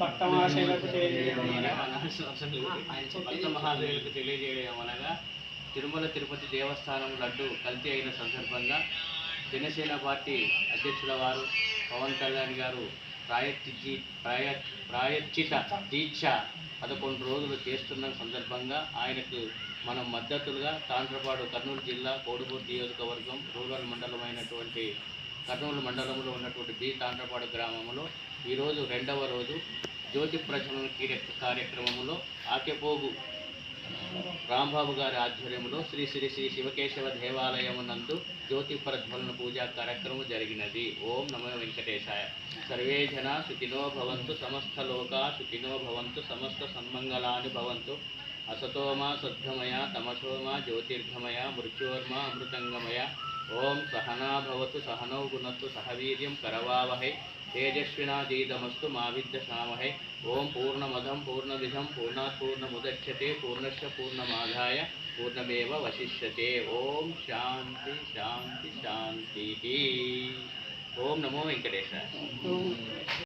భక్త మహాశైలకు తెలియజేయడం తెలియజేయడం అనగా తిరుమల తిరుపతి దేవస్థానం లడ్డు కల్తీ అయిన సందర్భంగా జనసేన పార్టీ అధ్యక్షుల వారు పవన్ కళ్యాణ్ గారు ప్రాయశ్చి ప్రాయ ప్రాయశ్చిత దీక్ష పదకొండు రోజులు చేస్తున్న సందర్భంగా ఆయనకు మనం మద్దతులుగా తాండ్రపాడు కర్నూలు జిల్లా కోడుగూరు నియోజకవర్గం రూరల్ అయినటువంటి కర్నూలు మండలంలో ఉన్నటువంటి బి తాండ్రపాడు గ్రామంలో ఈరోజు రెండవ రోజు జ్యోతి ప్రజ్వలన కార్యక్రమంలో ఆకెపోగు రాంబాబు గారి ఆధ్వర్యంలో శ్రీ శ్రీ శ్రీ శివకేశవ దేవాలయం నందు జ్యోతి ప్రజ్వలన పూజా కార్యక్రమం జరిగినది. ఓం నమో వెంకటేశాయ. సర్వే జన సుఖినో భవంతు సమస్త లోకా సుఖినో భవంతు సమస్త సన్మంగళాని భవంతు. అసతోమ సద్గమయ తమసోమా జ్యోతిర్ఘమయ మృత్యోర్మ అమృతంగమయ ఓం సహనాభవతు సహనౌ గుణత్తు సహవీర్యం కరవావహై తేజస్వినాదీదమస్తు మా విద్యశామహై ఓం పూర్ణమదం పూర్ణమిదం పూర్ణాత్ పూర్ణముదచ్యతే పూర్ణశ పూర్ణమాదాయ పూర్ణమేవ వశిష్యతే. ఓం శాంతి శాంతి శాంతి. ఓం నమో వెంకటేశ